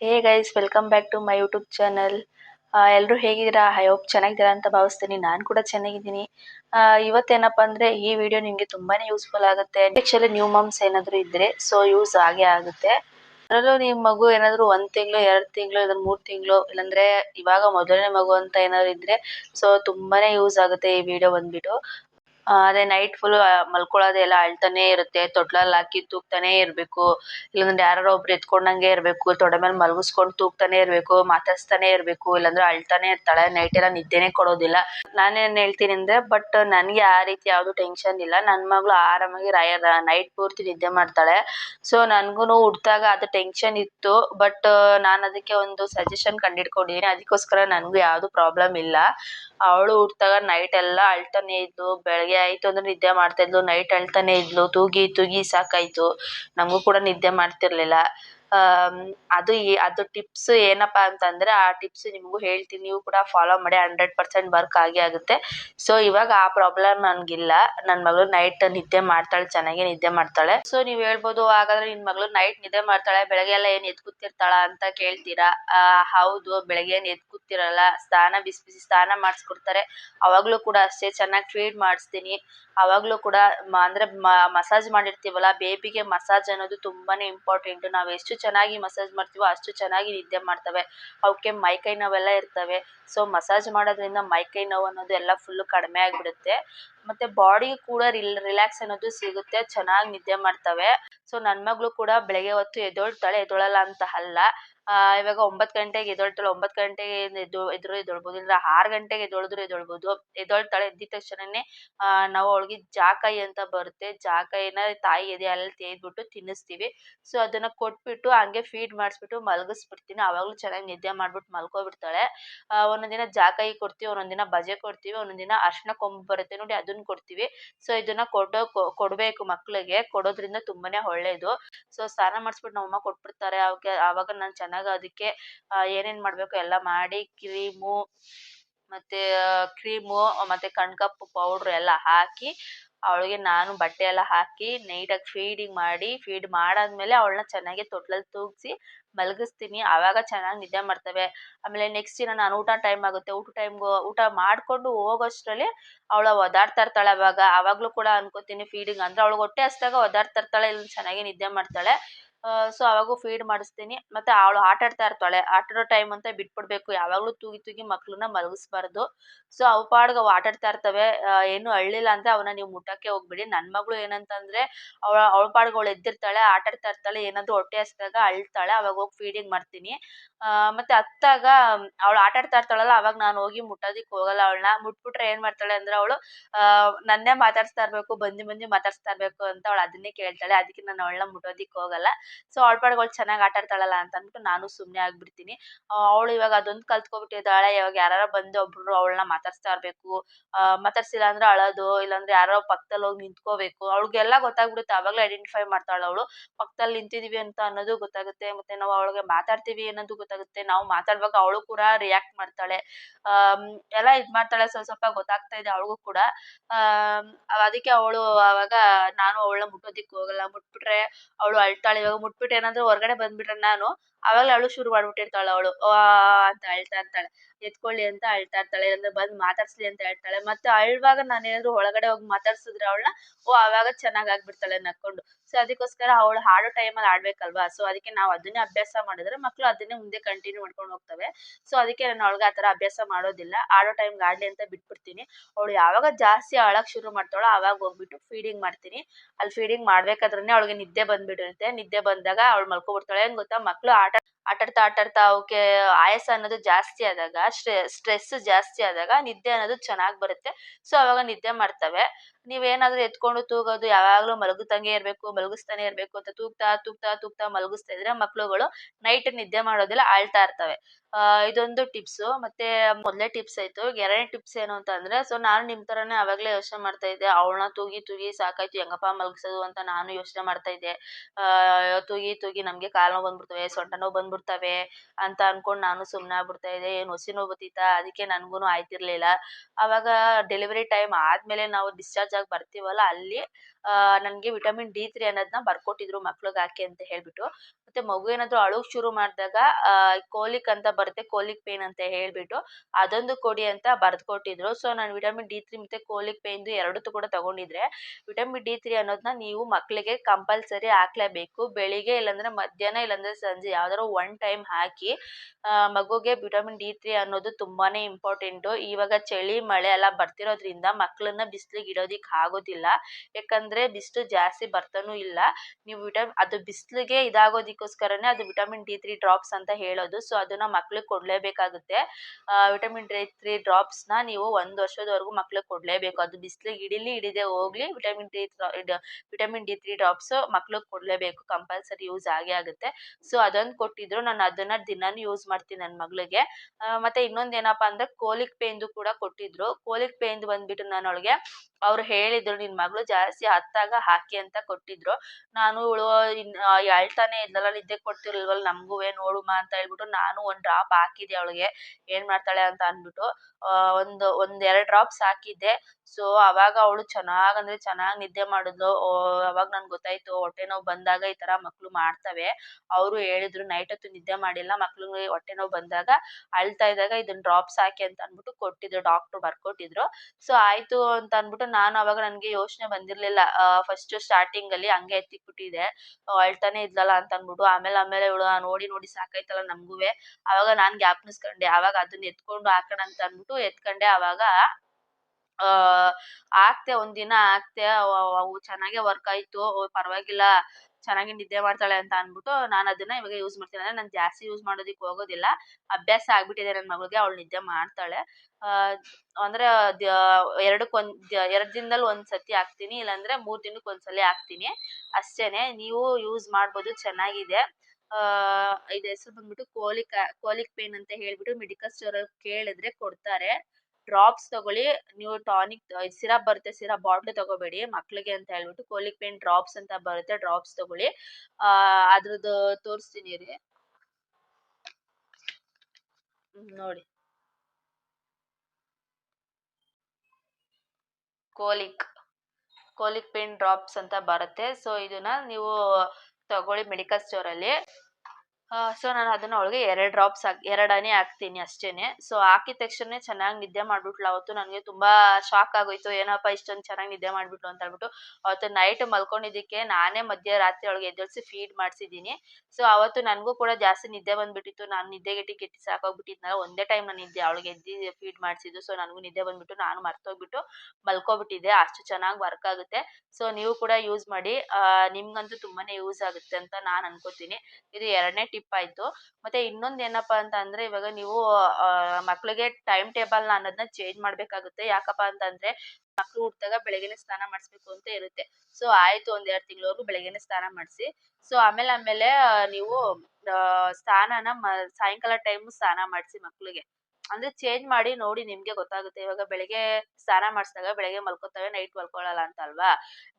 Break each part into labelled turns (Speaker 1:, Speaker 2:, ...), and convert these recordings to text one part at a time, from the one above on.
Speaker 1: Hey guys welcome back to my YouTube channel ಎಲ್ಲರೂ ಹೇಗಿದ್ದೀರಾ? I hope ಚೆನ್ನಾಗಿದ್ದೀರಾ ಅಂತ ಭಾವಿಸ್ತೀನಿ. ನಾನು ಕೂಡ ಚೆನ್ನಾಗಿದ್ದೀನಿ. ಇವತ್ತೇನಪ್ಪ ಅಂದರೆ ಈ ವಿಡಿಯೋ ನಿಮಗೆ ತುಂಬಾನೇ ಯೂಸ್ಫುಲ್ ಆಗುತ್ತೆ. ಆ್ಯಕ್ಚುಲಿ ನ್ಯೂ ಮಮ್ಸ್ ಏನಾದರೂ ಇದ್ದರೆ ಸೊ ಯೂಸ್ ಆಗೇ ಆಗುತ್ತೆ. ಅದರಲ್ಲೂ ನಿಮ್ಮ ಮಗು ಏನಾದರೂ ಒಂದು ತಿಂಗಳು, ಎರಡು ತಿಂಗಳು, ಇಲ್ಲ ಮೂರು ತಿಂಗಳು, ಇಲ್ಲಾಂದರೆ ಇವಾಗ ಮೊದಲನೇ ಮಗು ಅಂತ ಏನಾದ್ರು ಇದ್ದರೆ ಸೊ ತುಂಬಾನೇ ಯೂಸ್ ಆಗುತ್ತೆ ಈ ವಿಡಿಯೋ ಬಂದ್ಬಿಟ್ಟು. ಅದೇ ನೈಟ್ ಫುಲ್ ಮಲ್ಕೊಳ್ಳೋದೆ ಎಲ್ಲ ಅಳ್ತಾನೆ ಇರುತ್ತೆ. ತೊಟ್ಲಲ್ಲಿ ಹಾಕಿ ತೂಗ್ತಾನೆ ಇರ್ಬೇಕು. ಇಲ್ಲಾಂದ್ರೆ ಯಾರೋ ಒಬ್ರು ಎತ್ಕೊಂಡಂಗೆ ಇರ್ಬೇಕು. ತೊಡೆ ಮೇಲೆ ಮಲಗಿಸ್ಕೊಂಡು ತೂಗ್ತಾನೆ ಇರ್ಬೇಕು. ಮಾತಾಡ್ಸ್ತಾನೆ ಇರ್ಬೇಕು. ಇಲ್ಲಾಂದ್ರೆ ಅಳ್ತಾನೆ ಇರ್ತಾಳೆ. ನೈಟ್ ಎಲ್ಲ ನಿದ್ದೆನೆ ಕೊಡೋದಿಲ್ಲ. ನಾನೇನ್ ಹೇಳ್ತೀನಿ ಅಂದ್ರೆ ಬಟ್ ನನ್ಗೆ ಆ ರೀತಿ ಯಾವ್ದು ಟೆನ್ಷನ್ ಇಲ್ಲ. ನನ್ ಮಗಳು ಆರಾಮಾಗಿ ರಾಯ ನೈಟ್ ಪೂರ್ತಿ ನಿದ್ದೆ ಮಾಡ್ತಾಳೆ. ಸೊ ನನ್ಗೂನು ಹುಟ್ಟಿದಾಗ ಅದು ಟೆನ್ಷನ್ ಇತ್ತು. ಬಟ್ ನಾನು ಅದಕ್ಕೆ ಒಂದು ಸಜೆಷನ್ ಕಂಡಿಡ್ಕೊಂಡಿದ್ದೀನಿ ಅದಕ್ಕೋಸ್ಕರ ನನ್ಗೂ ಯಾವ್ದು ಪ್ರಾಬ್ಲಮ್ ಇಲ್ಲ. ಅವಳು ಹುಟ್ಟಾಗ ನೈಟ್ ಎಲ್ಲ ಅಳ್ತಾನೆ ಇದ್ದು ಬೆಳಗ್ಗೆ ಆಯ್ತು ಅಂದ್ರೆ ನಿದ್ದೆ ಮಾಡ್ತಾ ಇದ್ಲು. ನೈಟ್ ಅಳ್ತಾನೆ ಇದ್ಲು. ತೂಗಿ ತೂಗಿ ಸಾಕಾಯ್ತು. ನಮಗೂ ಕೂಡ ನಿದ್ದೆ ಮಾಡ್ತಿರ್ಲಿಲ್ಲ. ಅದು ಅದು ಟಿಪ್ಸ್ ಏನಪ್ಪಾ ಅಂತಂದ್ರೆ ಆ ಟಿಪ್ಸ್ ನಿಮಗೂ ಹೇಳ್ತೀನಿ. ನೀವು ಕೂಡ ಫಾಲೋ ಮಾಡಿ ಹಂಡ್ರೆಡ್ ಪರ್ಸೆಂಟ್ ವರ್ಕ್ ಆಗೇ ಆಗುತ್ತೆ. ಸೊ ಇವಾಗ ಆ ಪ್ರಾಬ್ಲಮ್ ನನಗಿಲ್ಲ. ನನ್ನ ಮಗಳು ನೈಟ್ ನಿದ್ದೆ ಮಾಡ್ತಾಳೆ, ಚೆನ್ನಾಗಿ ನಿದ್ದೆ ಮಾಡ್ತಾಳೆ. ಸೊ ನೀವು ಹೇಳ್ಬೋದು, ಹಾಗಾದ್ರೆ ನಿನ್ ಮಗಳು ನೈಟ್ ನಿದ್ದೆ ಮಾಡ್ತಾಳೆ, ಬೆಳಗ್ಗೆ ಎಲ್ಲ ಏನ್ ಎದ್ ಕೂತಿರ್ತಾಳ ಅಂತ ಕೇಳ್ತೀರಾ? ಹೌದು, ಬೆಳಗ್ಗೆ ಏನ್ ಎದ್ ಕೂತಿರಲ್ಲ ಸ್ನಾನ ಬಿಸಿ ಬಿಸಿ ಸ್ನಾನ ಮಾಡಿಸ್ಕೊಡ್ತಾರೆ. ಅವಾಗ್ಲೂ ಕೂಡ ಅಷ್ಟೇ, ಚೆನ್ನಾಗಿ ಫೀಡ್ ಮಾಡಿಸ್ತೀನಿ. ಅವಾಗ್ಲೂ ಕೂಡ ಅಂದ್ರೆ ಮಸಾಜ್ ಮಾಡಿರ್ತೀವಲ್ಲ ಬೇಬಿಗೆ ಮಸಾಜ್ ಅನ್ನೋದು ತುಂಬಾನೇ ಇಂಪಾರ್ಟೆಂಟ್ ನಾವ್ ಎಷ್ಟು ಚೆನ್ನಾಗಿ ಮಸಾಜ್ ಮಾಡ್ತೀವೋ ಅಷ್ಟು ಚೆನ್ನಾಗಿ ನಿದ್ದೆ ಮಾಡ್ತವೆ. ಅವಕ್ಕೆ ಮೈಕೈ ನೋವೆಲ್ಲ ಇರ್ತವೆ. ಸೊ ಮಸಾಜ್ ಮಾಡೋದ್ರಿಂದ ಮೈಕೈ ನೋವು ಅನ್ನೋದು ಎಲ್ಲ ಫುಲ್ ಕಡಿಮೆ ಆಗಿಬಿಡುತ್ತೆ. ಮತ್ತೆ ಬಾಡಿ ಕೂಡ ರಿಲ್ ರಿಲ್ಯಾಕ್ಸ್ ಅನ್ನೋದು ಸಿಗುತ್ತೆ. ಚೆನ್ನಾಗಿ ನಿದ್ದೆ ಮಾಡ್ತವೆ. ಸೊ ನನ್ ಮಗಳು ಕೂಡ ಬೆಳಗ್ಗೆ ಹೊತ್ತು ಎದ್ದೊಳ್ತಾಳೆ, ಎದ್ದೊಳಲ್ಲ ಅಂತ ಅಲ್ಲ. ಆ, ಇವಾಗ ಒಂಬತ್ತು ಗಂಟೆಗೆ ಎದ್ದೊಳ್ತಾಳೆ ಒಂಬತ್ತು ಗಂಟೆಗೆ ಎದ್ದು ಎದ್ರು ಎದ್ದೊಳ್ಬೋದು ಇಲ್ಲ ಆರ್ ಗಂಟೆಗೆ ಎದ್ದೊಳಿದ್ರು ಎದ್ದೊಳ್ಬೋದು. ಎದ್ದೊಳ್ತಾಳೆ ಎದ್ದಿದ ತಕ್ಷಣನೇ ಆ, ನಾವು ಅವಳಿಗೆ ಜಾಕಾಯಿ ಅಂತ ಬರುತ್ತೆ. ಜಾಕಾಯಿನ ತಾಯಿ ಎದೆ ಅಲ್ಲಿ ತೇಯ್ದ್ಬಿಟ್ಟು ತಿನ್ನಿಸ್ತೀವಿ. ಸೊ ಅದನ್ನ ಕೊಟ್ಬಿಟ್ಟು ಹಂಗೆ ಫೀಡ್ ಮಾಡಿಸ್ಬಿಟ್ಟು ಮಲಗಿಸ್ಬಿಡ್ತೀನಿ. ಅವಾಗ್ಲೂ ಚೆನ್ನಾಗಿ ನಿದ್ದೆ ಮಾಡ್ಬಿಟ್ಟು ಮಲ್ಕೊಬಿಡ್ತಾಳೆ. ಆಹ್ಹ್ ಒಂದೊಂದ್ ದಿನ ಜಾಕಾಯಿ ಕೊಡ್ತೀವಿ ಒಂದೊಂದ್ ದಿನ ಬಜೆ ಕೊಡ್ತೀವಿ ಒಂದೊಂದ್ ದಿನ ಅರ್ಶಿನ ಕೊಂಬು ಬರುತ್ತೆ ನೋಡಿ ಅದನ್ನ ಕೊಡ್ತೀವಿ. ಸೊ ಇದನ್ನ ಕೊಡೋ ಕೊಡ್ಬೇಕು ಮಕ್ಳಿಗೆ. ಕೊಡೋದ್ರಿಂದ ತುಂಬಾನೇ ಒಳ್ಳೇದು. ಸೊ ಸ್ನಾನ ಮಾಡಿಸ್ಬಿಟ್ಟು ನಮ್ಮಮ್ಮ ಕೊಟ್ಬಿಡ್ತಾರೆ. ಅವಾಗ ನಾನು ಚೆನ್ನಾಗಿ ಅದಕ್ಕೆ ಏನೇನು ಮಾಡ್ಬೇಕು ಎಲ್ಲ ಮಾಡಿ ಕ್ರೀಮು ಮತ್ತೆ ಕ್ರೀಮು ಮತ್ತೆ ಕಣ್ಕಪ್ಪು ಪೌಡ್ರ್ ಎಲ್ಲ ಹಾಕಿ, ಅವಳಿಗೆ ನಾನು ಬಟ್ಟೆ ಎಲ್ಲ ಹಾಕಿ ನೀಟಾಗಿ ಫೀಡಿಂಗ್ ಮಾಡಿ ಫೀಡ್ ಮಾಡಾದ್ಮೇಲೆ ಅವಳನ್ನ ಚೆನ್ನಾಗಿ ತೊಟ್ಲಲ್ಲಿ ತೂಗಿಸಿ ಮಲಗಿಸ್ತೀನಿ. ಆವಾಗ ಚೆನ್ನಾಗಿ ನಿದ್ದೆ ಮಾಡ್ತವೆ. ಆಮೇಲೆ ನೆಕ್ಸ್ಟ್ ದಿನ ನಾನು ಊಟ ಟೈಮ್ ಆಗುತ್ತೆ. ಊಟ ಟೈಮ್ಗೆ ಊಟ ಮಾಡ್ಕೊಂಡು ಹೋಗೋಷ್ಟರಲ್ಲಿ ಅವಳ ಒದಾಡ್ತಾ ಇರ್ತಾಳೆ ಅವಾಗ. ಅವಾಗ್ಲೂ ಕೂಡ ಅನ್ಕೋತೀನಿ ಫೀಡಿಂಗ್ ಅಂದ್ರೆ ಅವಳು ಹೊಟ್ಟೆ ಹಸ್ದಾಗ ಒದಾಡ್ತಾ ಇರ್ತಾಳೆ, ಇಲ್ಲ ಚೆನ್ನಾಗಿ ನಿದ್ದೆ ಮಾಡ್ತಾಳೆ. ಸೊ ಅವಾಗೂ ಫೀಡ್ ಮಾಡಿಸ್ತೀನಿ. ಮತ್ತೆ ಅವಳು ಆಟ ಆಡ್ತಾ ಇರ್ತಾಳೆ. ಆಟ ಆಡೋ ಟೈಮ್ ಅಂತ ಬಿಟ್ಬಿಡ್ಬೇಕು. ಯಾವಾಗ್ಲೂ ತೂಗಿ ತೂಗಿ ಮಕ್ಳನ್ನ ಮಲಗಿಸ್ಬಾರ್ದು. ಸೊ ಅವು ಪಾಡ್ಗೆ ಅವು ಆಟ ಆಡ್ತಾ ಇರ್ತವೆ. ಏನು ಅಳ್ಳಿಲ್ಲ ಅಂದ್ರೆ ಅವನ್ನ ನೀವು ಮುಟ್ಟಕ್ಕೆ ಹೋಗ್ಬಿಡಿ. ನನ್ ಮಗಳು ಏನಂತಂದ್ರೆ ಅವಳ ಅವಳ ಪಾಡ್ಗೆ ಅವಳು ಎದ್ದಿರ್ತಾಳೆ, ಆಟ ಆಡ್ತಾ ಇರ್ತಾಳೆ, ಏನಾದ್ರು ಹೊಟ್ಟೆ ಹಸ್ದಾಗ ಅಳ್ತಾಳೆ, ಅವಾಗ ಹೋಗಿ ಫೀಡಿಂಗ್ ಮಾಡ್ತೀನಿ. ಮತ್ತೆ ಅತ್ತಾಗ ಅವಳು ಆಟ ಆಡ್ತಾ ಇರ್ತಾಳಲ್ಲ, ಅವಾಗ ನಾನು ಹೋಗಿ ಮುಟ್ಟೋದಿಕ್ ಹೋಗಲ್ಲ ಅವಳನ್ನ. ಮುಟ್ಬಿಟ್ರೆ ಏನ್ ಮಾಡ್ತಾಳೆ ಅಂದ್ರೆ ಅವಳು ನನ್ನೇ ಮಾತಾಡ್ಸ್ತಾ ಇರ್ಬೇಕು, ಬಂದಿ ಬಂದಿ ಮಾತಾಡ್ಸ್ತಾ ಇರ್ಬೇಕು ಅಂತ ಅವಳು ಅದನ್ನೇ ಕೇಳ್ತಾಳೆ. ಅದಕ್ಕೆ ನಾನು ಅವಳನ್ನ ಮುಟ್ಟೋದಿಕ್ ಹೋಗಲ್ಲ. ಸೊ ಅವಳ ಪಾಡ್ಗಳು ಚೆನ್ನಾಗಿ ಆಟ ಆಡ್ತಾಳಲ್ಲ ಅಂತ ಅಂದ್ಬಿಟ್ಟು ನಾನು ಸುಮ್ಮನೆ ಆಗ್ಬಿಡ್ತೀನಿ. ಅವಳು ಇವಾಗ ಅದೊಂದು ಕಲ್ತ್ಕೊಬಿಟ್ಟಿದ್ದಾಳೆ. ಇವಾಗ ಯಾರು ಬಂದು ಒಬ್ರು ಅವಳನ್ನ ಮಾತಾಡ್ಸ್ತಾ ಇರಬೇಕು. ಮಾತಾಡ್ಸಿಲ್ಲ ಅಂದ್ರೆ ಅಳೋದು, ಇಲ್ಲಾಂದ್ರೆ ಯಾರೋ ಪಕ್ಕದಲ್ಲಿ ಹೋಗಿ ನಿಂತ್ಕೋಬೇಕು. ಅವಳಿಗೆಲ್ಲ ಗೊತ್ತಾಗ್ಬಿಡುತ್ತೆ. ಅವಾಗಲೇ ಐಡೆಂಟಿಫೈ ಮಾಡ್ತಾಳೆ ಅವಳು. ಪಕ್ಕದಲ್ಲಿ ನಿಂತಿದೀವಿ ಅಂತ ಅನ್ನೋದು ಗೊತ್ತಾಗುತ್ತೆ. ಮತ್ತೆ ನಾವು ಅವಳಿಗೆ ಮಾತಾಡ್ತೀವಿ ಅನ್ನೋದು ಗೊತ್ತಾಗುತ್ತೆ. ನಾವು ಮಾತಾಡುವಾಗ ಅವಳು ಕೂಡ ರಿಯಾಕ್ಟ್ ಮಾಡ್ತಾಳೆ. ಎಲ್ಲ ಇದ್ ಮಾಡ್ತಾಳೆ. ಸ್ವಲ್ಪ ಸ್ವಲ್ಪ ಗೊತ್ತಾಗ್ತಾ ಇದೆ ಅವಳಿಗೂ ಕೂಡ. ಅದಕ್ಕೆ ಅವಳು ಅವಾಗ ನಾನು ಅವಳನ್ನ ಮುಟ್ಟೋದಿಕ್ಕೆ ಹೋಗಲ್ಲ. ಮುಟ್ಬಿಟ್ರೆ ಅವಳು ಅಳ್ತಾಳೆ. ಇವಾಗ ಮುಟ್ಬಿಟ್ಟು ಏನಾದ್ರು ಹೊರಗಡೆ ಬಂದ್ಬಿಟ್ರೆ ನಾನು ಅವಾಗಲೇ ಅಳು ಶುರು ಮಾಡ್ಬಿಟ್ಟಿರ್ತಾಳೆ ಅವಳು. ಅಂತ ಅಳ್ತಾ ಇರ್ತಾಳೆ. ಎತ್ಕೊಳ್ಳಿ ಅಂತ ಅಳ್ತಾ ಇರ್ತಾಳೆ. ಇಲ್ಲಾಂದ್ರೆ ಬಂದ್ ಮಾತಾಡ್ಸ್ಲಿ ಅಂತ ಹೇಳ್ತಾಳೆ. ಮತ್ತೆ ಅಳ್ವಾಗ ನಾನು ಏನಾದ್ರು ಒಳಗಡೆ ಹೋಗಿ ಮಾತಾಡ್ಸಿದ್ರೆ ಅವಳನ್ನ, ಓ, ಅವಾಗ ಚೆನ್ನಾಗ್ ಆಗ್ಬಿಡ್ತಾಳೆ ನಕ್ಕೊಂಡು. ಸೊ ಅದಕ್ಕೋಸ್ಕರ ಅವಳು ಹಾಡೋ ಟೈಮಲ್ಲಿ ಆಡ್ಬೇಕಲ್ವಾ ಸೊ ಅದಕ್ಕೆ ನಾವು ಅದನ್ನೇ ಅಭ್ಯಾಸ ಮಾಡಿದ್ರೆ ಮಕ್ಕಳು ಅದನ್ನೇ ಮುಂದೆ ಕಂಟಿನ್ಯೂ ಮಾಡ್ಕೊಂಡು ಹೋಗ್ತವೆ. ಸೊ ಅದಕ್ಕೆ ನಾನು ಅವಳಿಗೆ ಆ ತರ ಅಭ್ಯಾಸ ಮಾಡೋದಿಲ್ಲ. ಆಡೋ ಟೈಮ್ ಆಡ್ಲಿ ಅಂತ ಬಿಟ್ಬಿಡ್ತೀನಿ. ಅವಳು ಯಾವಾಗ ಜಾಸ್ತಿ ಅಳಕ್ ಶುರು ಮಾಡ್ತಾಳೋ ಅವಾಗ ಹೋಗ್ಬಿಟ್ಟು ಫೀಡಿಂಗ್ ಮಾಡ್ತೀನಿ. ಅಲ್ಲಿ ಫೀಡಿಂಗ್ ಮಾಡ್ಬೇಕಾದ್ರೆ ಅವಳಿಗೆ ನಿದ್ದೆ ಬಂದ್ಬಿಟ್ಟಿರುತ್ತೆ ನಿದ್ದೆ ಬಂದಾಗ ಅವಳು ಮಲ್ಕೊಬಿಡ್ತಾಳೆ. ಏನ್ ಗೊತ್ತಾ? ಮಕ್ಕಳು ಆಟ ಆಟಾಡ್ತಾ ಆಟಾಡ್ತಾ ಅವಕ್ಕೆ ಆಯಾಸ ಅನ್ನೋದು ಜಾಸ್ತಿ ಆದಾಗ ಸ್ಟ್ರೆಸ್ ಜಾಸ್ತಿ ಆದಾಗ ನಿದ್ದೆ ಅನ್ನೋದು ಚೆನ್ನಾಗಿ ಬರುತ್ತೆ. ಸೊ ಅವಾಗ ನಿದ್ದೆ ಮಾಡ್ತವೆ. ನೀವೇನಾದ್ರೂ ಎತ್ಕೊಂಡು ತೂಗೋದು ಯಾವಾಗ್ಲೂ ಮಲಗುತ್ತಂಗೆ ಇರ್ಬೇಕು ಮಲಗಿಸ್ತಾನೆ ಇರ್ಬೇಕು ಅಂತ ತೂಗ್ತಾ ತೂಗ್ತಾ ತೂಗ್ತಾ ಮಲಗಿಸ್ತಾ ಇದ್ರೆ ಮಕ್ಳುಗಳು ನೈಟ್ ನಿದ್ದೆ ಮಾಡೋದಿಲ್ಲ ಆಳ್ತಾ ಇರ್ತವೆ. ಆ, ಇದೊಂದು ಟಿಪ್ಸ್ ಮತ್ತೆ ಮೊದಲೇ ಟಿಪ್ಸ್ ಆಯ್ತು. ಎರಡನೇ ಟಿಪ್ಸ್ ಏನು ಅಂತ ಅಂದ್ರೆ ಸೊ ನಾನು ನಿಮ್ ತರಾನೇ ಅವಾಗ್ಲೇ ಯೋಚನೆ ಮಾಡ್ತಾ ಇದ್ದೆ. ಅವಳನ್ನ ತೂಗಿ ತೂಗಿ ಸಾಕಾಯ್ತು ಹೆಂಗಪ್ಪ ಮಲಗಿಸೋದು ಅಂತ ನಾನು ಯೋಚನೆ ಮಾಡ್ತಾ ಇದ್ದೆ. ಆ ತೂಗಿ ತೂಗಿ ನಮ್ಗೆ ಕಾಲ್ ನೋವು ಬಂದ್ಬಿಡ್ತವೆ ಸೊಂಟ ನೋವು ಬಂದ್ಬಿಡ್ತವೆ ಅಂತ ಅನ್ಕೊಂಡು ನಾನು ಸುಮ್ನೆ ಆಗ್ಬಿಡ್ತಾ ಇದ್ದೆ. ಏನ್ ಹೊಸಿ ನೋವು ಬತ್ತಿತ್ತಾ ಅದಕ್ಕೆ ನನ್ಗೂನು ಆಯ್ತಿರ್ಲಿಲ್ಲ. ಅವಾಗ ಡೆಲಿವರಿ ಟೈಮ್ ಆದ್ಮೇಲೆ ನಾವು ಡಿಸ್ಚಾರ್ಜ್ ಆಗಿ ಬರ್ತೀವಲ್ಲ ಅಲ್ಲಿ ನನಗೆ ವಿಟಮಿನ್ ಡಿ ತ್ರೀ ಅನ್ನೋದನ್ನ ಬರ್ಕೊಟ್ಟಿದ್ರು ಮಕ್ಳಿಗೆ ಹಾಕಿ ಅಂತ ಹೇಳ್ಬಿಟ್ಟು. ಮತ್ತೆ ಮಗು ಏನಾದ್ರು ಅಳುಕ್ ಶುರು ಮಾಡಿದಾಗ ಕೋಲಿಕ್ ಅಂತ ಬರುತ್ತೆ, ಕೋಲಿಕ್ ಪೇನ್ ಅಂತ ಹೇಳ್ಬಿಟ್ಟು ಅದೊಂದು ಕೊಡಿ ಅಂತ ಬರ್ದ್ಕೊಟ್ಟಿದ್ರು. ಸೊ, ನಾನು ವಿಟಮಿನ್ ಡಿ ತ್ರೀ ಮತ್ತೆ ಕೋಲಿಕ್ ಪೇನ್ದು ಎರಡೂ ಕೂಡ ತಗೊಂಡಿದ್ರೆ, ವಿಟಮಿನ್ ಡಿ ತ್ರೀ ಅನ್ನೋದನ್ನ ನೀವು ಮಕ್ಕಳಿಗೆ ಕಂಪಲ್ಸರಿ ಹಾಕ್ಲೇಬೇಕು. ಬೆಳಿಗ್ಗೆ ಇಲ್ಲಾಂದ್ರೆ ಮಧ್ಯಾಹ್ನ ಇಲ್ಲಾಂದ್ರೆ ಸಂಜೆ ಯಾವ್ದಾದ್ರು ಒನ್ ಟೈಮ್ ಹಾಕಿ ಮಗುಗೆ ವಿಟಮಿನ್ ಡಿ ತ್ರೀ ಅನ್ನೋದು ತುಂಬಾನೇ ಇಂಪಾರ್ಟೆಂಟು. ಇವಾಗ ಚಳಿ, ಮಳೆ ಎಲ್ಲ ಬರ್ತಿರೋದ್ರಿಂದ ಮಕ್ಕಳನ್ನ ಬಿಸಿಲಿಗೆ ಇಡೋದಿಕ್ ಆಗೋದಿಲ್ಲ. ಯಾಕಂದ್ರೆ ಬಿಸಿಲು ಜಾಸ್ತಿ ಬರ್ತಾನೂ ಇಲ್ಲ. ನೀವು ವಿಟಮಿನ್ ಅದು ಬಿಸಿಲಿಗೆ ಇದಾಗೋದಕ್ಕೋಸ್ಕರನೇ ಅದು ವಿಟಮಿನ್ ಡಿ ತ್ರೀ ಡ್ರಾಪ್ಸ್ ಅಂತ ಹೇಳೋದು. ಸೊ, ಅದನ್ನ ಮಕ್ಳಿಗೆ ಕೊಡ್ಲೇಬೇಕಾಗುತ್ತೆ. ವಿಟಮಿನ್ ಡಿ ತ್ರೀ ಡ್ರಾಪ್ಸ್ನ ನೀವು ಒಂದು ವರ್ಷದವರೆಗೂ ಮಕ್ಳಿಗೆ ಕೊಡ್ಲೇಬೇಕು. ಅದು ಬಿಸಿಲಿಗೆ ಇಡೀಲಿ ಹಿಡಿದೆ ಹೋಗ್ಲಿ vitamin D vitamin D three drops ಮಕ್ಳಿಗೆ ಕೊಡ್ಲೇಬೇಕು. ಕಂಪಲ್ಸರಿ ಯೂಸ್ ಆಗೇ ಆಗುತ್ತೆ. ಸೊ, ಅದೊಂದು ಕೊಟ್ಟಿದ್ರು. ನಾನು ಅದನ್ನ ದಿನಾನು ಯೂಸ್ ಮಾಡ್ತೀನಿ ನನ್ನ ಮಗಳಿಗೆ. ಮತ್ತೆ ಇನ್ನೊಂದ್ ಏನಪ್ಪಾ ಅಂದ್ರೆ ಕೋಲಿಕ್ ಪೇಂದು ಕೂಡ ಕೊಟ್ಟಿದ್ರು. ಕೋಲಿಕ್ ಪೇಂದು ಬಂದ್ಬಿಟ್ಟು ನಾನು ಅವಳಿಗೆ ಅವ್ರು ಹೇಳಿದ್ರು, ನಿನ್ ಮಗಳು ಜಾಸ್ತಿ ಹತ್ತಾಗ ಹಾಕಿ ಅಂತ ಕೊಟ್ಟಿದ್ರು. ನಾನು ಇವಳು ಅಳ್ತಾನೆ ಇದ್ಲಲ್ಲ, ನಿದ್ದೆ ಕೊಡ್ತಿರ್ಲಿಲ್ವಲ್ಲ, ನಮ್ಗುವೆ ನೋಡುಮ ಅಂತ ಹೇಳ್ಬಿಟ್ಟು ನಾನು ಒಂದ್ ಡ್ರಾಪ್ ಹಾಕಿದೆ ಅವಳಿಗೆ. ಏನ್ ಮಾಡ್ತಾಳೆ ಅಂತ ಅಂದ್ಬಿಟ್ಟು ಒಂದು, ಒಂದ್ ಎರಡ್ ಡ್ರಾಪ್ಸ್ ಹಾಕಿದ್ದೆ. ಸೊ ಅವಾಗ ಅವಳು ಚೆನ್ನಾಗ್, ಅಂದ್ರೆ ಚೆನ್ನಾಗ್ ನಿದ್ದೆ ಮಾಡಿದ್ಲು. ಅವಾಗ ನನ್ಗೆ ಗೊತ್ತಾಯ್ತು, ಹೊಟ್ಟೆ ನೋವು ಬಂದಾಗ ಈ ತರ ಮಕ್ಳು ಮಾಡ್ತವೆ. ಅವರು ಹೇಳಿದ್ರು, ನೈಟ್ ಹೊತ್ತು ನಿದ್ದೆ ಮಾಡಿಲ್ಲ, ಮಕ್ಳು ಹೊಟ್ಟೆ ನೋವು ಬಂದಾಗ ಅಳ್ತಾ ಇದ್ದಾಗ ಇದನ್ನ ಡ್ರಾಪ್ಸ್ ಹಾಕಿ ಅಂತ ಅಂದ್ಬಿಟ್ಟು ಕೊಟ್ಟಿದ್ರು ಡಾಕ್ಟರ್ ಬರ್ಕೊಟ್ಟಿದ್ರು. ಸೊ ಆಯ್ತು ಅಂತ ಅಂದ್ಬಿಟ್ಟು ನಾನು ಅವಾಗ ನನಗೆ ಯೋಚನೆ ಬಂದಿರಲಿಲ್ಲ. ಫಸ್ಟ್ ಸ್ಟಾರ್ಟಿಂಗ್ ಅಲ್ಲಿ ಹಂಗೆ ಎತ್ತಿಕ್ಬಿಟ್ಟಿದೆ ಅಳ್ತಾನೆ ಇದ್ಲಲ್ಲ ಅಂತ ಅಂದ್ಬಿಟ್ಟು ಆಮೇಲೆ ಆಮೇಲೆ ಇವಳು ನೋಡಿ ನೋಡಿ ಸಾಕಾಯ್ತಲ್ಲ ನಮಗೂ ಅವಾಗ ನಾನ್ ಜ್ಞಾಪನಿಸ್ಕೊಂಡೆ ಅವಾಗ ಅದನ್ನ ಎತ್ಕೊಂಡು ಹಾಕೋಣ ಅಂತ ಅಂದ್ಬಿಟ್ಟು ಎತ್ಕೊಂಡೆ. ಅವಾಗ, ಆ ಹಾಕ್ದೆ ಒಂದಿನ ಅವ- ಅವು ಚೆನ್ನಾಗೆ ವರ್ಕ್ ಆಯ್ತು. ಪರವಾಗಿಲ್ಲ. ಚೆನ್ನಾಗಿ ನಿದ್ದೆ ಮಾಡ್ತಾಳೆ ಅಂತ ಅಂದ್ಬಿಟ್ಟು ನಾನು ಅದನ್ನ ಇವಾಗ ಯೂಸ್ ಮಾಡ್ತೀನಿ. ಅಂದ್ರೆ ನಾನು ಜಾಸ್ತಿ ಯೂಸ್ ಮಾಡೋದಕ್ಕೆ ಹೋಗೋದಿಲ್ಲ. ಅಭ್ಯಾಸ ಆಗ್ಬಿಟ್ಟಿದೆ ನನ್ನ ಮಗಳಿಗೆ, ಅವಳು ನಿದ್ದೆ ಮಾಡ್ತಾಳೆ. ಅಂದ್ರೆ ಎರಡಕ್ಕೊಂದ್ ಎರಡ್ ದಿನದಲ್ಲಿ ಒಂದ್ ಸತಿ ಹಾಕ್ತೀನಿ, ಇಲ್ಲಾಂದ್ರೆ ಮೂರ್ ದಿನಕ್ಕೆ ಒಂದ್ಸಲಿ ಹಾಕ್ತೀನಿ. ಅಷ್ಟೇನೆ, ನೀವು ಯೂಸ್ ಮಾಡ್ಬೋದು, ಚೆನ್ನಾಗಿದೆ. ಆ, ಇದ್ ಹೆಸರು ಬಂದ್ಬಿಟ್ಟು ಕೋಲಿಕ್ ಕೋಲಿಕ್ ಪೇನ್ ಅಂತ ಹೇಳ್ಬಿಟ್ಟು ಮೆಡಿಕಲ್ ಸ್ಟೋರ್ ಅಲ್ಲಿ ಕೇಳಿದ್ರೆ ಕೊಡ್ತಾರೆ. ಡ್ರಾಪ್ಸ್ ತಗೊಳ್ಳಿ. ನೀವು ಟಾನಿಕ್ ಸಿರಪ್ ಬರುತ್ತೆ ಸಿರಪ್ ಬಾಟಲ್ ತಗೋಬೇಡಿ ಮಕ್ಕಳಿಗೆ ಅಂತ ಹೇಳ್ಬಿಟ್ಟು ಕೋಲಿಕ್ ಪೇನ್ ಡ್ರಾಪ್ಸ್ ಅಂತ ಬರುತ್ತೆ ಡ್ರಾಪ್ಸ್ ತಗೊಳ್ಳಿ. ಅದ್ರದ್ದು ತೋರಿಸ್ತೀನಿ ರೀ. ನೋಡಿ. ಕೋಲಿಕ್ ಕೋಲಿಕ್ ಪೇನ್ ಡ್ರಾಪ್ಸ್ ಅಂತ ಬರುತ್ತೆ. ಸೊ ಇದನ್ನ ನೀವು ತಗೊಳ್ಳಿ ಮೆಡಿಕಲ್ ಸ್ಟೋರ್ ಅಲ್ಲಿ ಸೊ ನಾನು ಅದನ್ನ ಅವಳಿಗೆ ಎರಡು ಡ್ರಾಪ್ಸ್ ಎರಡನೇ ಹಾಕ್ತೀನಿ ಅಷ್ಟೇನೆ. ಸೊ ಹಾಕಿದ ತಕ್ಷಣ ಚೆನ್ನಾಗಿ ನಿದ್ದೆ ಮಾಡ್ಬಿಟ್ಲು ಅವತ್ತು. ನನಗೆ ತುಂಬಾ ಶಾಕ್ ಆಗೋಯ್ತು. ಏನಪ್ಪ ಇಷ್ಟೊಂದು ಚೆನ್ನಾಗಿ ನಿದ್ದೆ ಮಾಡ್ಬಿಟ್ಲು ಅಂತ ಹೇಳ್ಬಿಟ್ಟು ಅವತ್ತು ನೈಟ್ ಮಲ್ಕೊಂಡಿದ್ದಕ್ಕೆ ನಾನೇ ಮಧ್ಯರಾತ್ರಿ ಅವಳಿಗೆ ಎದುರಿಸಿ ಫೀಡ್ ಮಾಡಿಸಿದ್ದೀನಿ. ಸೊ ಅವತ್ತು ನನಗೂ ಕೂಡ ಜಾಸ್ತಿ ನಿದ್ದೆ ಬಂದ್ಬಿಟ್ಟಿತ್ತು. ನಾನು ನಿದ್ದೆಗೆಟ್ಟಿ ಕೆಟ್ಟಿ ಸಾಕೋಗ್ಬಿಟ್ಟಿದ್ನಲ್ಲ, ಒಂದೇ ಟೈಮ್ ನಾನು ನಿದ್ದೆ ಅವಳಿಗೆ ಎದ್ದು ಫೀಡ್ ಮಾಡಿಸಿದ್ದು. ಸೊ ನನಗೂ ನಿದ್ದೆ ಬಂದ್ಬಿಟ್ಟು ನಾನು ಮರ್ತೋಗ್ಬಿಟ್ಟು ಮಲ್ಕೊಬಿಟ್ಟಿದ್ದೆ. ಅಷ್ಟು ಚೆನ್ನಾಗಿ ವರ್ಕ್ ಆಗುತ್ತೆ. ಸೊ ನೀವು ಕೂಡ ಯೂಸ್ ಮಾಡಿ ನಿಮ್ಗಂತೂ ತುಂಬಾನೇ ಯೂಸ್ ಆಗುತ್ತೆ ಅಂತ ನಾನು ಅನ್ಕೋತೀನಿ. ಇದು ಎರಡನೇ ಟಿಪ್ ಆಯ್ತು. ಮತ್ತೆ ಇನ್ನೊಂದ್ ಏನಪ್ಪಾ ಅಂತ ಅಂದ್ರೆ ಇವಾಗ ನೀವು ಆ, ಮಕ್ಳಿಗೆ ಟೈಮ್ ಟೇಬಲ್ ಅನ್ನೋದನ್ನ ಚೇಂಜ್ ಮಾಡ್ಬೇಕಾಗುತ್ತೆ. ಯಾಕಪ್ಪ ಅಂತಂದ್ರೆ ಮಕ್ಳು ಹುಟ್ಟಿದಾಗ ಬೆಳಗ್ಗೆನೆ ಸ್ನಾನ ಮಾಡಿಸ್ಬೇಕು ಅಂತ ಇರುತ್ತೆ. ಸೊ ಆಯ್ತು ಒಂದ್ ಎರಡ್ ತಿಂಗಳವರೆಗೂ ಬೆಳಗ್ಗೆನೆ ಸ್ನಾನ ಮಾಡಿಸಿ. ಸೊ ಆಮೇಲೆ ಆಮೇಲೆ ನೀವು ಸ್ನಾನನ ಸಾಯಂಕಾಲ ಟೈಮ್ ಸ್ನಾನ ಮಾಡಿಸಿ ಮಕ್ಳಿಗೆ. ಅಂದ್ರೆ ಚೇಂಜ್ ಮಾಡಿ ನೋಡಿ ನಿಮ್ಗೆ ಗೊತ್ತಾಗುತ್ತೆ. ಇವಾಗ ಬೆಳಿಗ್ಗೆ ಸ್ನಾನ ಮಾಡಿಸಿದಾಗ ಬೆಳಗ್ಗೆ ಮಲ್ಕೋತವೆ ನೈಟ್ ಮಲ್ಕೊಳ್ಳಲ್ಲ ಅಂತ ಅಲ್ವಾ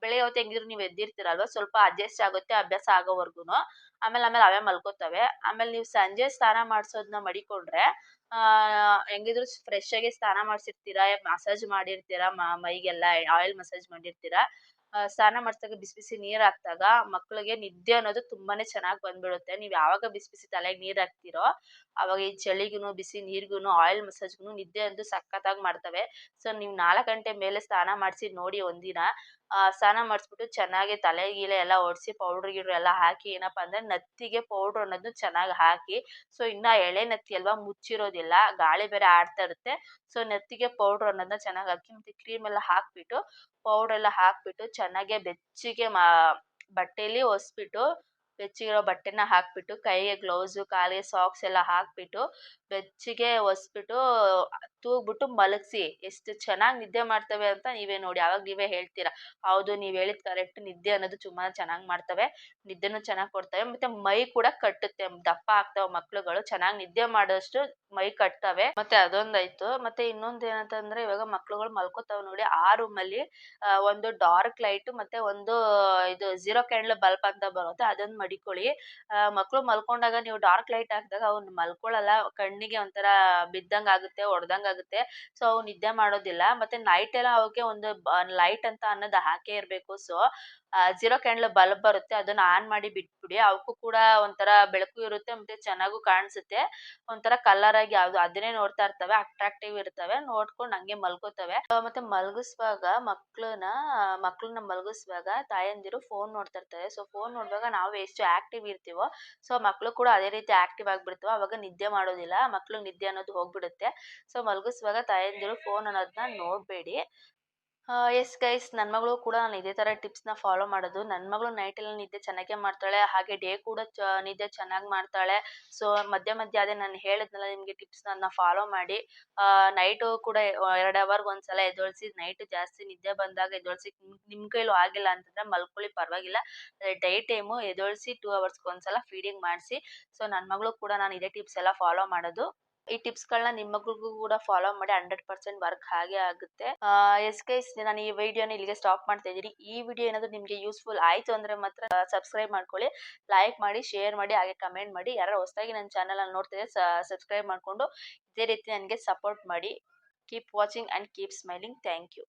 Speaker 1: ಬೆಳಗ್ಗೆ ಹೊತ್ತು ಹೆಂಗಿದ್ರು ನೀವು ಎದ್ದಿರ್ತೀರಲ್ವಾ? ಸ್ವಲ್ಪ ಅಡ್ಜಸ್ಟ್ ಆಗುತ್ತೆ, ಅಭ್ಯಾಸ ಆಗೋವರ್ಗುನು. ಆಮೇಲೆ ಆಮೇಲೆ ಅವೇ ಮಲ್ಕೋತವೆ. ಆಮೇಲೆ ನೀವು ಸಂಜೆ ಸ್ನಾನ ಮಾಡಿಸೋದನ್ನ ಮಡಿಕೊಂಡ್ರೆ, ಆ, ಹೆಂಗಿದ್ರು ಫ್ರೆಶ್ ಆಗಿ ಸ್ನಾನ ಮಾಡಿಸಿರ್ತೀರಾ ಮಸಾಜ್ ಮಾಡಿರ್ತೀರಾ ಮೈಗೆಲ್ಲ ಆಯಿಲ್ ಮಸಾಜ್ ಮಾಡಿರ್ತೀರಾ ಸ್ನಾನ ಮಾಡಿಸಿದಾಗ ಬಿಸಿ ಬಿಸಿ ನೀರ್ ಹಾಕ್ದಾಗ ಮಕ್ಕಳಿಗೆ ನಿದ್ದೆ ಅನ್ನೋದು ತುಂಬಾನೇ ಚೆನ್ನಾಗಿ ಬಂದ್ಬಿಡುತ್ತೆ. ನೀವು ಯಾವಾಗ ಬಿಸಿ ಬಿಸಿ ತಲೆಗೆ ನೀರ್ ಹಾಕ್ತಿರೋ ಅವಾಗ ಈ ಚಳಿಗುನು, ಬಿಸಿ ನೀರ್ಗುನು ಆಯಿಲ್ ಮಸಾಜ್ಗುನು ನಿದ್ದೆ ಅಂತೂ ಸಖತ್ತಾಗಿ ಮಾಡ್ತವೆ. ಸೊ ನೀವು ನಾಲ್ಕು ಗಂಟೆ ಮೇಲೆ ಸ್ನಾನ ಮಾಡಿಸಿ ನೋಡಿ ಒಂದಿನ. ಆ, ಸ್ನಾನ ಮಾಡಿಸ್ಬಿಟ್ಟು ಚೆನ್ನಾಗಿ ತಲೆ ಗೀಲೆ ಎಲ್ಲ ಒರೆಸಿ ಪೌಡ್ರ್ ಗಿಡ್ರ್ ಎಲ್ಲ ಹಾಕಿ ಏನಪ್ಪ ಅಂದ್ರೆ ನತ್ತಿಗೆ ಪೌಡ್ರ್ ಅನ್ನೋದು ಚೆನ್ನಾಗಿ ಹಾಕಿ ಸೊ ಇನ್ನ ಎಳೆ ನತ್ತಿ ಅಲ್ವಾ ಮುಚ್ಚಿರೋದಿಲ್ಲ ಗಾಳಿ ಬೇರೆ ಆಡ್ತಾ ಇರುತ್ತೆ ಸೊ ನೆತ್ತಿಗೆ ಪೌಡ್ರ್ ಅನ್ನೋದನ್ನ ಚೆನ್ನಾಗಿ ಹಾಕಿ ಮತ್ತೆ ಕ್ರೀಮ್ ಎಲ್ಲ ಹಾಕ್ಬಿಟ್ಟು ಪೌಡ್ರ್ ಎಲ್ಲ ಹಾಕ್ಬಿಟ್ಟು ಚೆನ್ನಾಗೆ ಬೆಚ್ಚಗೆ ಮಾ ಬಟ್ಟೆಲಿ ಒರೆಸ್ಬಿಟ್ಟು ಬೆಚ್ಚಗಿರೋ ಬಟ್ಟೆನ ಹಾಕ್ಬಿಟ್ಟು ಕೈಗೆ ಗ್ಲೌಸು ಕಾಲಿಗೆ ಸಾಕ್ಸ್ ಎಲ್ಲ ಹಾಕ್ಬಿಟ್ಟು ಬೆಚ್ಚಗೆ ಒರೆಸ್ಬಿಟ್ಟು ತೂಗ್ಬಿಟ್ಟು ಮಲಗಿಸಿ, ಎಷ್ಟು ಚೆನ್ನಾಗಿ ನಿದ್ದೆ ಮಾಡ್ತವೆ ಅಂತ ನೀವೇ ನೋಡಿ ಯಾವಾಗ ನೀವೇ ಹೇಳ್ತೀರಾ. ಹೌದು, ನೀವು ಹೇಳಿದ್ ಕರೆಕ್ಟ್ ನಿದ್ದೆ ಅನ್ನೋದು ತುಂಬಾ ಚೆನ್ನಾಗಿ ಮಾಡ್ತವೆ, ನಿದ್ದೆನು ಚೆನ್ನಾಗಿ ಕೊಡ್ತವೆ, ಮತ್ತೆ ಮೈ ಕೂಡ ಕಟ್ಟುತ್ತೆ, ದಪ್ಪ ಆಗ್ತಾವೆ ಮಕ್ಳುಗಳು, ಚೆನ್ನಾಗಿ ನಿದ್ದೆ ಮಾಡೋಷ್ಟು ಮೈ ಕಟ್ತವೆ ಮತ್ತೆ ಅದೊಂದಾಯ್ತು, ಮತ್ತೆ ಇನ್ನೊಂದ್ ಏನಂತಂದ್ರೆ ಇವಾಗ ಮಕ್ಳುಗಳು ಮಲ್ಕೋತಾವ್ ನೋಡಿ, ಆ ರೂಮ್ ಅಲ್ಲಿ ಒಂದು ಡಾರ್ಕ್ ಲೈಟ್ ಮತ್ತೆ ಒಂದು, ಇದು ಜೀರೋ ಕ್ಯಾಂಡಲ್ ಬಲ್ಬ್ ಅಂತ ಬರುತ್ತೆ ಅದನ್ನ ಮಡಿಕೊಳ್ಳಿ. ಮಕ್ಳು ಮಲ್ಕೊಂಡಾಗ ನೀವು ಡಾರ್ಕ್ ಲೈಟ್ ಹಾಕಿದಾಗ ಅವ್ನು ಮಲ್ಕೊಳಲ್ಲ, ಕಣ್ಣಿಗೆ ಒಂಥರ ಬಿದ್ದಂಗ್ ಆಗುತ್ತೆ ಹೊಡ್ದಂಗ್ ಆಗುತ್ತೆ ಸೊ ಅವು ನಿದ್ದೆ ಮಾಡೋದಿಲ್ಲ. ಮತ್ತೆ ನೈಟ್ ಎಲ್ಲ ಅವಕ್ಕೆ ಒಂದು ಲೈಟ್ ಅಂತ ಅನ್ನೋದು ಹಾಕೇ ಇರಬೇಕು. ಸೊ ಜೀರೋ ಕ್ಯಾಂಡಲ್ ಬಲ್ಬ್ ಬರುತ್ತೆ ಅದನ್ನ ಆನ್ ಮಾಡಿ ಬಿಟ್ಬಿಡಿ. ಅವಕ್ಕೂ ಕೂಡ ಒಂಥರ ಬೆಳಕು ಇರುತ್ತೆ ಮತ್ತೆ ಚೆನ್ನಾಗೂ ಕಾಣಿಸುತ್ತೆ. ಒಂಥರ ಕಲರ್ ಆಗಿ ಯಾವ್ದು ಅದನ್ನೇ ನೋಡ್ತಾ ಇರ್ತವೆ ಅಟ್ರಾಕ್ಟಿವ್ ಇರ್ತವೆ ನೋಡ್ಕೊಂಡು ಹಂಗೆ ಮಲ್ಕೋತವೆ. ಆ, ಮತ್ತೆ ಮಲಗಿಸುವಾಗ ಮಕ್ಕಳನ್ನ ಮಕ್ಕಳನ್ನ ಮಲಗಿಸುವಾಗ ತಾಯಂದಿರು ಫೋನ್ ನೋಡ್ತಾ ಇರ್ತಾರೆ. ಸೊ ಫೋನ್ ನೋಡುವಾಗ ನಾವು ಎಷ್ಟು ಆಕ್ಟಿವ್ ಇರ್ತೀವೋ ಸೊ ಮಕ್ಕಳು ಕೂಡ ಅದೇ ರೀತಿ ಆಕ್ಟಿವ್ ಆಗ್ಬಿಡ್ತಾವ. ಅವಾಗ ನಿದ್ದೆ ಮಾಡೋದಿಲ್ಲ ಮಕ್ಳು ನಿದ್ದೆ ಅನ್ನೋದು ಹೋಗ್ಬಿಡುತ್ತೆ. ಸೊ ಮಲಗಿಸುವಾಗ ತಾಯಂದಿರು ಫೋನ್ ಅನ್ನೋದನ್ನ ನೋಡಬೇಡಿ. ಎಸ್ ಗೈಸ್ ನನ್ನ ಮಗಳು ಕೂಡ ನಾನು ಇದೇ ಟಿಪ್ಸ್ ಟಿಪ್ಸ್ನ ಫಾಲೋ ಮಾಡೋದು. ನನ್ನ ಮಗಳು ನೈಟಲ್ಲಿ ನಿದ್ದೆ ಚೆನ್ನಾಗೇ ಮಾಡ್ತಾಳೆ, ಹಾಗೆ ಡೇ ಕೂಡ ನಿದ್ದೆ ಚೆನ್ನಾಗಿ ಮಾಡ್ತಾಳೆ. ಸೊ ಮಧ್ಯ ಮಧ್ಯ ಅದೇ ನಾನು ಹೇಳಿದ್ನಲ್ಲ, ನಿಮಗೆ ಟಿಪ್ಸ್ ಅದನ್ನ ಫಾಲೋ ಮಾಡಿ. ನೈಟು ಕೂಡ ಎರಡು ಅವರ್ಗೆ ಒಂದ್ಸಲ ಎದ್ದೋಳ್ಸಿ ನೈಟ್ ಜಾಸ್ತಿ ನಿದ್ದೆ ಬಂದಾಗ ಎದೊಳಿಸಿ ನಿಮ್ಮ ಕೈಲೂ ಆಗಿಲ್ಲ ಅಂತಂದ್ರೆ ಮಲ್ಕೊಳ್ಳಿ, ಪರವಾಗಿಲ್ಲ. ಡೇ ಟೈಮು ಎದೊಳಿಸಿ ಟೂ ಅವರ್ಸ್ಗೆ ಒಂದ್ಸಲ ಫೀಡಿಂಗ್ ಮಾಡಿಸಿ. ಸೊ ನನ್ನ ಮಗಳು ಕೂಡ ನಾನು ಇದೇ ಟಿಪ್ಸ್ ಎಲ್ಲ ಫಾಲೋ ಮಾಡೋದು. ಈ ಟಿಪ್ಸ್ ಗಳನ್ನ ನಿಮ್ಮ ಮಗಳಿಗೂ ಕೂಡ ಫಾಲೋ ಮಾಡಿ ಹಂಡ್ರೆಡ್ ಪರ್ಸೆಂಟ್ ವರ್ಕ್ ಹಾಗೆ ಆಗುತ್ತೆ. ಎಸ್ ಗೈಸ್ ನಾನು ಈ ವಿಡಿಯೋನ ಇಲ್ಲಿಗೆ ಸ್ಟಾಪ್ ಮಾಡ್ತಾ ಇದ್ದೀನಿ. ಈ ವಿಡಿಯೋ ಏನಾದ್ರು ನಿಮ್ಗೆ ಯೂಸ್ಫುಲ್ ಆಯ್ತು ಅಂದ್ರೆ ಮಾತ್ರ ಸಬ್ಸ್ಕ್ರೈಬ್ ಮಾಡ್ಕೊಳ್ಳಿ, ಲೈಕ್ ಮಾಡಿ, ಶೇರ್ ಮಾಡಿ, ಹಾಗೆ ಕಮೆಂಟ್ ಮಾಡಿ. ಯಾರು ಹೊಸದಾಗಿ ನನ್ನ ಚಾನಲ್ ನೋಡ್ತಿದ್ರೆ ಸಬ್ಸ್ಕ್ರೈಬ್ ಮಾಡಿಕೊಂಡು ಇದೇ ರೀತಿ ನನಗೆ ಸಪೋರ್ಟ್ ಮಾಡಿ. Keep watching and keep smiling. Thank you.